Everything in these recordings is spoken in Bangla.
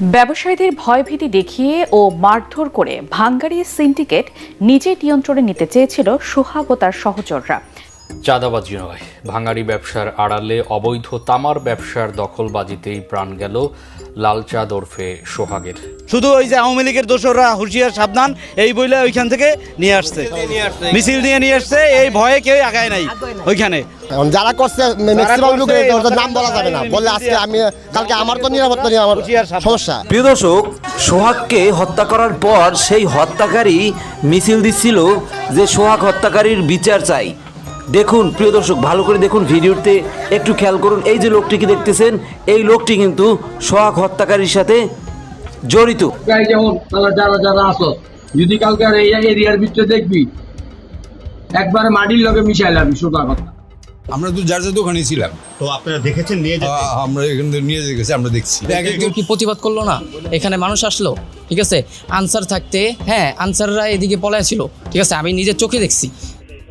ব্যবসায়ীদের ভয়ভীতি দেখিয়ে ও মারধর করে ভাঙ্গারি সিন্ডিকেট নিজের নিয়ন্ত্রণে নিতে চেয়েছিল সোহাগ ও তার সহচররা। চাঁদাবাজি নয়। ভাঙাড়ি ব্যবসার আড়ালে অবৈধ তামার ব্যবসার দখলবাজিতেই প্রাণ গেল লালচাঁদ ওরফে সোহাগের। শুধু ওই যে আওয়ামী লীগের দোসররা হুঁশিয়ার সাবধান এই বইলে ওইখান থেকে নিয়ে আসছে। মিছিল নিয়ে নিয়ে আসছে এই ভয়ে কেউ আগায় নাই ওইখানে। যারা করছে ম্যাক্সিমাম লোকের নাম বলা যাবে না। বললে আজকে আমি কালকে আমার তো নিরাপত্তা নিয়ে আমার সমস্যা। প্রিয় দর্শক সোহাগকে হত্যা করার পর সেই হত্যাকারী মিছিল দিচ্ছিল যে সোহাগ হত্যাকারীর বিচার চাই। দেখুন প্রিয় দর্শক ভালো করে দেখুন ভিডিওতে একটু খেয়াল করুন এই যে লোকটিকে দেখতেছেন? এই লোকটি কিন্তু সোহাগ হত্যাকারীর সাথে জড়িত। যেমন তাহলে যারা যারা আসো যদি কালকে আর এই এরিয়ার ভিতরে দেখবি একবারে মাটির লগে মিশাইলাম সোজা কথা। আমরা তো যার যার দোকানে ছিলাম। তো আপনারা দেখেছেন নিয়ে আ- আমরা এখান থেকে নিয়ে গেছি আমরা দেখছি। এক কেউ একজন কি প্রতিবাদ করল না? এখানে মানুষ আসলো ঠিক আছে? আনসার থাকতে হ্যাঁ আনসাররা এদিকে পলায় ছিল ঠিক আছে? আমি নিজের চোখে দেখছি।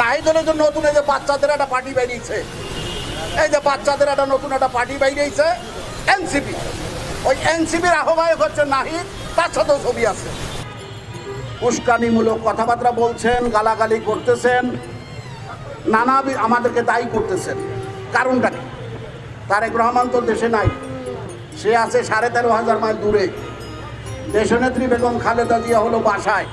নাহিদুলের জন্য নতুন এই যে বাচ্চাদের একটা পার্টি বেরিয়েছে। এই যে বাচ্চাদের একটা নতুন একটা পার্টি বেরিয়েছে এনসিপি ওই এনসিপির আহ্বায়ক হচ্ছে নাহিদ, তার সাথেও ছবি আছে। উস্কানিমূলক কথাবার্তা বলছেন, গালাগালি করতেছেন নানা আমাদেরকে দায়ী করতেছেন। কারণটা কি? তারেক রহমান তো দেশে নাই। সে আছে সাড়ে তেরো হাজার মাইল দূরে। দেশনেত্রী বেগম খালেদা জিয়া হলো বাসায়।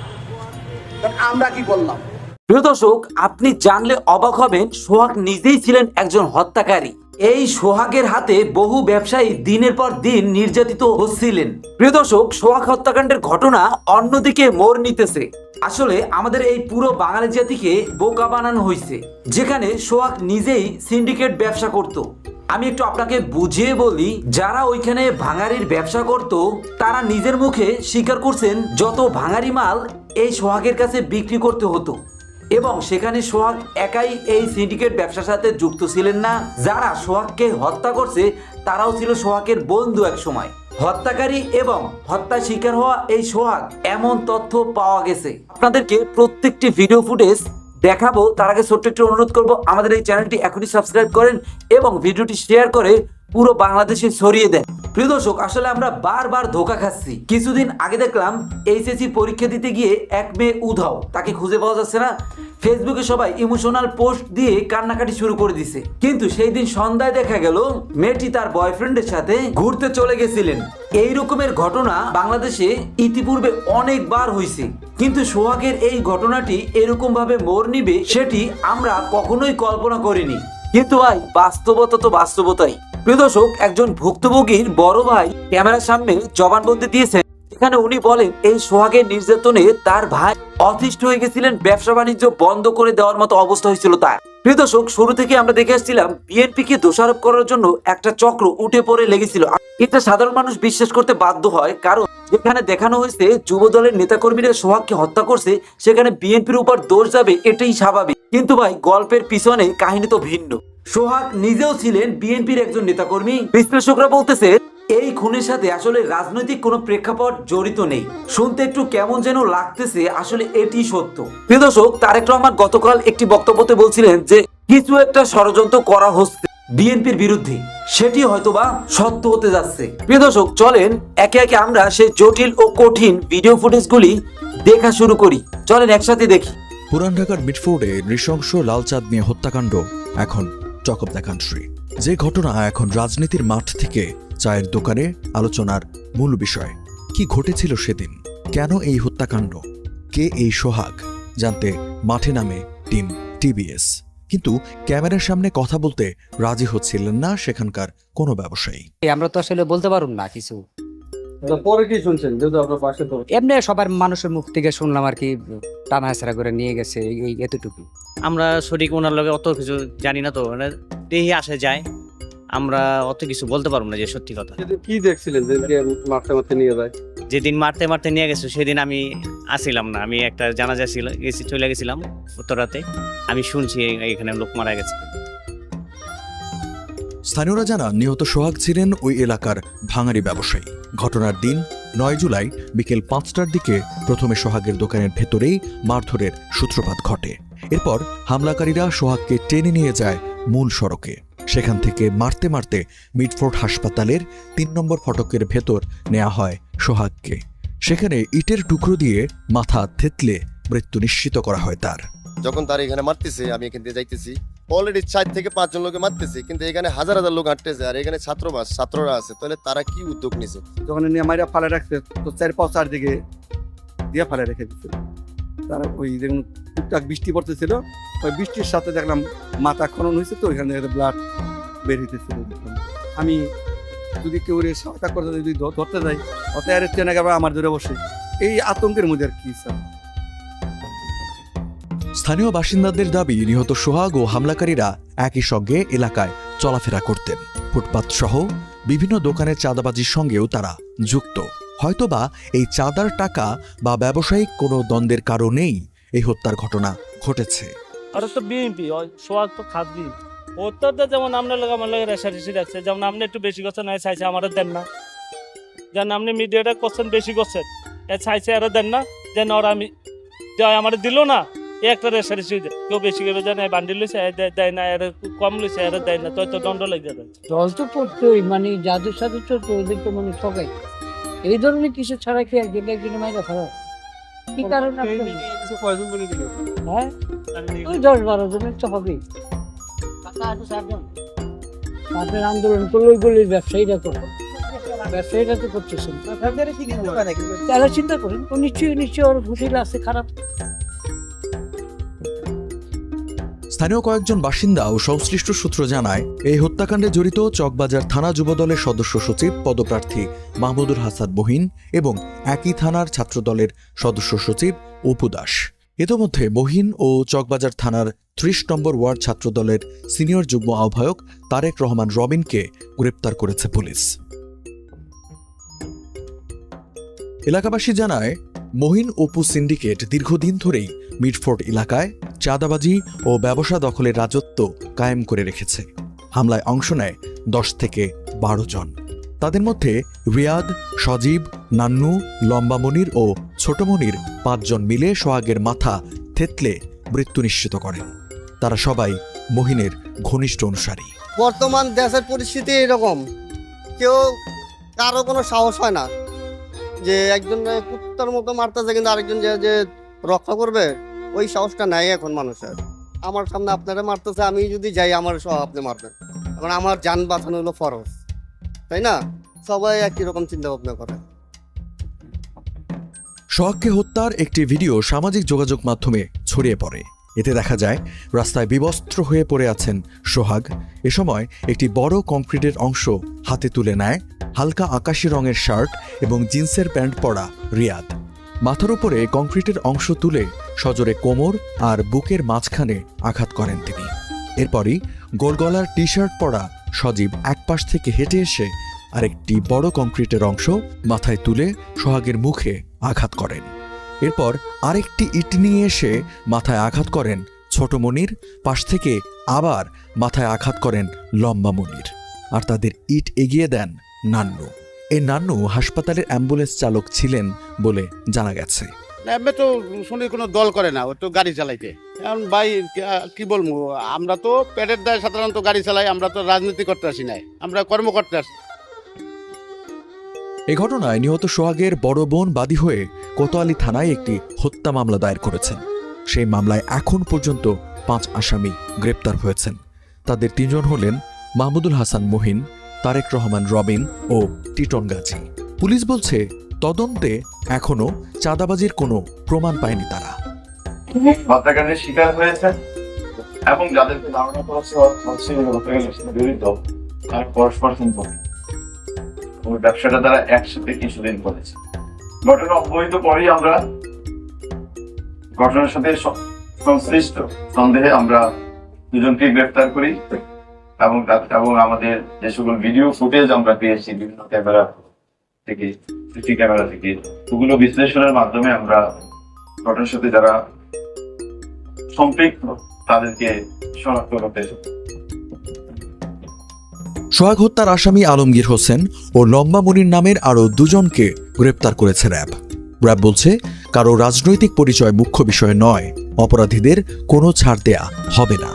আমরা কি করলাম? প্রিয় দর্শক, আপনি জানলে অবাক হবেন, সোহাগ নিজেই ছিলেন একজন হত্যাকারী। এই সোহাগের হাতে বহু ব্যবসায়ী দিনের পর দিন নির্যাতিত হচ্ছিলেন। প্রিয় দর্শক, সোহাগ হত্যাকাণ্ডের ঘটনা অন্যদিকে মোড় নিতেছে। আসলে আমাদের এই পুরো বাঙালি জাতিকে বোকা বানানো হয়েছে যেখানে সোহাগ নিজেই সিন্ডিকেট ব্যবসা করত। আমি একটু আপনাকে বুঝিয়ে বলি, যারা ওইখানে ভাঙারির ব্যবসা করত, তারা নিজের মুখে স্বীকার করছেন, যত ভাঙারি মাল এই সোহাগের কাছে বিক্রি করতে হতো। এবং সেখানে সোহাগ একাই এই সিন্ডিকেট ব্যবসার সাথে যুক্ত ছিলেন না। যারা সোহাগকে হত্যা করছে, তারাও ছিল সোহাগের বন্ধু এক সময়। হত্যাকারী এবং হত্যা শিকার হওয়া এই সোহাগ এমন তথ্য পাওয়া গেছে। আপনাদেরকে প্রত্যেকটি ভিডিও ফুটেজ দেখাবো। তার আগে ছোট্ট একটু অনুরোধ করব, আমাদের এই চ্যানেলটি এখনই সাবস্ক্রাইব করেন এবং ভিডিওটি শেয়ার করে পুরো বাংলাদেশে ছড়িয়ে দেন। প্রিয় দর্শক, আসলে আমরা বারবার ধোকা খাচ্ছি। কিছুদিন আগে দেখলাম এইচএসসি পরীক্ষা দিতে গিয়ে এক মেয়ে উধাও। তাকে খুঁজে পাওয়া যাচ্ছে না। ফেসবুকে সবাই ইমোশনাল পোস্ট দিয়ে কান্নাকাটি শুরু করে দিছে। কিন্তু সেই দিন সন্ধ্যায় দেখা গেল, মেয়েটি তার বয়ফ্রেন্ডের সাথে ঘুরতে চলে গেছিলেন। এই রকমের ঘটনা বাংলাদেশে ইতিপূর্বে অনেকবার হয়েছে কিন্তু সোহাগের এই ঘটনাটি এরকম ভাবে মোড় নিবে, সেটি আমরা কখনোই কল্পনা করিনি। কিন্তু ভাই, বাস্তবতা তো বাস্তবতাই। প্রিয় দর্শক, একজন ভুক্তভোগীর বড় ভাই ক্যামেরার সামনে জবানবন্দি দিয়েছেন। এখানে উনি বলেন, এই সোহাগের নির্যাতনে তার ভাই অতিষ্ঠ হয়ে গেছিলেন, ব্যবসা বাণিজ্য বন্ধ করে দেওয়ার মতো অবস্থা হয়েছিল তার। প্রিয় দর্শক, শুরু থেকে আমরা দেখে আসছিলাম বিএনপি কে দোষারোপ করার জন্য একটা চক্র উঠে পড়ে লেগেছিল। এটা সাধারণ মানুষ বিশ্বাস করতে বাধ্য হয়, কারণ যেখানে দেখানো হয়েছে যুব দলের নেতাকর্মীরা সোহাগকে হত্যা করছে, সেখানে বিএনপির উপর দোষ যাবে, এটাই স্বাভাবিক। কিন্তু ভাই, গল্পের পিছনে কাহিনী তো ভিন্ন। সোহাগ নিজেও ছিলেন বিএনপির একজন নেতাকর্মী। বিশ্লেষকরা বলতেছে, এই খুনের সাথে আসলে রাজনৈতিক কোনো প্রেক্ষাপট জড়িত নেই। শুনতে একটু কেমন যেন লাগতেছে, আসলে এটি সত্য। প্রিয় দর্শক, তারেক রহমান গতকাল একটি বক্তব্যতে বলছিলেন যে, কিছু একটা ষড়যন্ত্র করা হচ্ছে বিএনপির বিরুদ্ধে, সেটি হয়তোবা সত্য হতে যাচ্ছে। প্রিয় দর্শক, চলেন, একে একে আমরা সেই জটিল ও কঠিন ভিডিও ফুটেজগুলি দেখা শুরু করি। চলেন, একসাথে দেখি। পুরান ঢাকার মিটফোর্ডে নৃশংস লালচাঁদ নিয়ে হত্যাকাণ্ড। এখন টক অব দ্য কান্ট্রি। যে ঘটনা এখন রাজনীতির মাঠ থেকে চায়ের দোকানে আলোচনার মূল বিষয়। কি ঘটেছিল সেদিন? কেন এই হত্যাকাণ্ড? কে এই সোহাগ? জানতে মাঠে নামে টিম টিবিএস কিন্তু ক্যামেরার সামনে কথা বলতে রাজি হচ্ছিলেন না সেখানকার কোনো ব্যবসায়ী। আমরা তো আসলে বলতে পারুন না কিছু। পরে কি শুনছেন? যেহেতু আপনার পাশে তো এমনি সবার মানুষের মুখ থেকে শুনলাম আর কি টানা হেসরা করে নিয়ে গেছে এই- এতটুকু। আমরা সঠিক ওনার লগে অত কিছু জানি না তো মানে দেহি আসে যায় আমরা অত কিছু বলতে পারব না যে সত্যি কথা। কি দেখছিলেন যে মারতে মারতে নিয়ে যায়? যেদিন মারতে মারতে নিয়ে গেছে সেদিন আমি আসিলাম না। আমি একটা জানাজা ছিল গেছি চলে গেছিলাম উত্তরাতে আমি শুনছি এখানে লোক মারা গেছে। স্থানীয়রা জানান, নিহত সোহাগ ছিলেন ওই এলাকার ভাঙারি ব্যবসায়ী। ঘটনার দিন নয় জুলাই বিকেল পাঁচটার দিকে প্রথমে সোহাগের দোকানের ভেতরেই মারধরের সূত্রপাত ঘটে। এরপর হামলাকারীরা সোহাগকে টেনে নিয়ে যায় মূল সড়কে। সেখান থেকে মারতে মারতে মিডফোর্ড হাসপাতালের তিন নম্বর ফটকের ভেতর নেওয়া হয় সোহাগকে। সেখানে ইটের টুকরো দিয়ে মাথা থেতলে মৃত্যু নিশ্চিত করা হয় তার। যখন তার এখানে মারতেছে, আমি এখান থেকে যাইতেছি। অলরেডি চার থেকে পাঁচজন লোকে মারতেছে, কিন্তু এখানে হাজার হাজার লোক হাঁটতেছে আর এখানে ছাত্রবাস, ছাত্ররা আছে, তাহলে তারা কি উদ্যোগ নিছে? যখন নিয়ে মাইরা ফালে রাখছে, তো চার পাঁচ চারদিকে দিয়ে ফালে রেখে দিচ্ছে তারা ওই দেখুন টুকটাক বৃষ্টি পড়তেছিল, ওই বৃষ্টির সাথে দেখলাম মাথা খনন হয়েছে তো, ওইখান ব্লাড বের হইতেছিল আমি যদি কেউ রে সহায়তা করতে যদি ধরতে যাই অত আর চেনে গেবে আমার ধরে বসে। এই আতঙ্কের মধ্যে আর কি, স্যার? স্থানীয় বাসিন্দাদের দাবি, নিহত সোহাগ ও হামলাকারীরা একই সঙ্গে এলাকায় চলাফেরা করতেন। ফুটপাত সহ বিভিন্ন দোকানের চাঁদাবাজির সঙ্গেও তারা যুক্ত। হয়তোবা এই চাঁদার টাকা বা ব্যবসায়িক কোনো দ্বন্দ্বের কারণেই এই হত্যার ঘটনা ঘটেছে। আর তো বিএনপি সোয়াগ তো যেমন যেমন একটু বেশি চাইছে আমারও দেন না। মিডিয়াটা বেশি দেন না ওরা আমি আমার দিল না একটা রেশারেশি কেউ বেশি করে জানে বান্ডিল লইছে দেয়- দেয় না আর কম লইছে আর দেয় না তো তো দণ্ড লেগে যায়। জল তো পড়তোই মানে যাদের সাথে চলতো ওদের তো মানে ঠকাই। এই ধরনের কিছু ছাড়া কি একজন একজনের মাইরা ফেলা কি কারণে হ্যাঁ? ওই দশ বারো জনের তো হবেই। আপনার আন্দোলন করলে ওই গলির ব্যবসায়ীরা করে। ব্যবসায়ীরা তো করতেছেন। তারা চিন্তা করেন নিশ্চয়ই নিশ্চয়ই ওর ঘুষিল আছে খারাপ। স্থানীয় কয়েকজন বাসিন্দা ও সংশ্লিষ্ট সূত্র জানায়, এই হত্যাকাণ্ডে জড়িত চকবাজার থানা যুবদলের সদস্য সচিব, পদপ্রার্থী মাহমুদুল হাসান মহিন এবং একই থানার ছাত্রদলের সদস্য সচিব অপু দাস। ইতোমধ্যে মহিন ও চকবাজার থানার ত্রিশ নম্বর ওয়ার্ড ছাত্রদলের সিনিয়র যুগ্ম আহ্বায়ক তারেক রহমান রবিনকে গ্রেপ্তার করেছে পুলিশ। এলাকাবাসী জানায়, মহিন অপু সিন্ডিকেট দীর্ঘদিন ধরেই মিডফোর্ড এলাকায় চাঁদাবাজি ও ব্যবসা দখলের রাজত্ব কায়েম করে রেখেছে। হামলায় অংশ নেয় দশ থেকে বারো জন। তাদের মধ্যে রিয়াদ, সজীব, নান্নু লম্বা মনির ও ছোট মনির পাঁচজন মিলে সোহাগের মাথা থেতলে মৃত্যু নিশ্চিত করেন। তারা সবাই মহিনের ঘনিষ্ঠ অনুসারী। বর্তমান দেশের পরিস্থিতি এরকম। কেউ কারও কোনো সাহস হয় না যে একজন কুত্তার মতো মারতেছে কিন্তু আরেকজন যে রক্ষা করবে। ওই সাহসটা নাই এখন মানুষের। আমার সামনে আপনারা মারতেছে, আমি যদি যাই, আমার সহ আপনি মারবেন। এখন আমার যান বাঁচানো হলো ফরজ, তাই না? সবাই একই রকম চিন্তা ভাবনা করে। সোহাগকে হত্যার একটি ভিডিও সামাজিক যোগাযোগ মাধ্যমে ছড়িয়ে পড়ে। এতে দেখা যায়, রাস্তায় বিবস্ত্র হয়ে পড়ে আছেন সোহাগ। এ সময় একটি বড় কংক্রিটের অংশ হাতে তুলে নেয়, হালকা আকাশি রঙের শার্ট এবং জিন্সের প্যান্ট পরা রিয়াদ। মাথার উপরে কংক্রিটের অংশ তুলে সজোরে কোমর আর বুকের মাঝখানে আঘাত করেন তিনি। এরপরই গোলগলার টি শার্ট পরা সজীব একপাশ থেকে হেঁটে এসে আরেকটি বড় কংক্রিটের অংশ মাথায় তুলে সোহাগের মুখে আঘাত করেন। এরপর আরেকটি ইট নিয়ে এসে মাথায় আঘাত করেন ছোট মনির, পাশ থেকে আবার মাথায় আঘাত করেন লম্বা মনির। আর তাদের ইট এগিয়ে দেন নান্নু। এই নান্নু হাসপাতালের অ্যাম্বুলেন্স চালক ছিলেন বলে জানা গেছে। এমনি তো শুনি কোনো দল করে না, ও তো গাড়ি চালাইতে। এখন ভাই কি- বলব, আমরা তো পেটের দায় সাধারণত গাড়ি চালাই, আমরা তো রাজনীতি করতে আসি নাই, আমরা কর্মকর্তা আসি। এ ঘটনায় নিহত সোহাগের বড় বোন বাদী হয়ে কোতোয়ালি থানায় একটি হত্যা মামলা দায়ের করেছেন। সেই মামলায় এখন পর্যন্ত পাঁচ আসামি গ্রেপ্তার হয়েছেন। তাদের তিনজন হলেন মাহমুদুল হাসান মহিন, তারেক রহমান রবিন ও টিটন গাজী। পুলিশ বলছে তদন্তে এখনও চাঁদাবাজির কোনো প্রমাণ পায়নি তারা। হত্যাকাণ্ডের শিকার হয়েছে এবং যাদেরকে ধারণা করা হচ্ছে পরস্পর সম্পর্কে। ব্যবসাটা তারা একসাথে কিছুদিন করেছে। ঘটনা অবহিত পরেই আমরা ঘটনার সাথে সংশ্লিষ্ট সন্দেহে আমরা দুজনকে গ্রেফতার করি এবং এবং আমাদের যে সকল ভিডিও ফুটেজ আমরা পেয়েছি, বিভিন্ন ক্যামেরা থেকে সিসি ক্যামেরা থেকে। ওগুলো বিশ্লেষণের মাধ্যমে আমরা ঘটনার সাথে যারা সম্পৃক্ত, তাদেরকে শনাক্ত করতে সোহাগ হত্যার আসামি আলমগীর হোসেন ও লম্বা মনির নামের আরও দুজনকে গ্রেপ্তার করেছে র্যাব। র্যাব বলছে, কারও রাজনৈতিক পরিচয় মুখ্য বিষয় নয়, অপরাধীদের কোনো ছাড় দেয়া হবে না।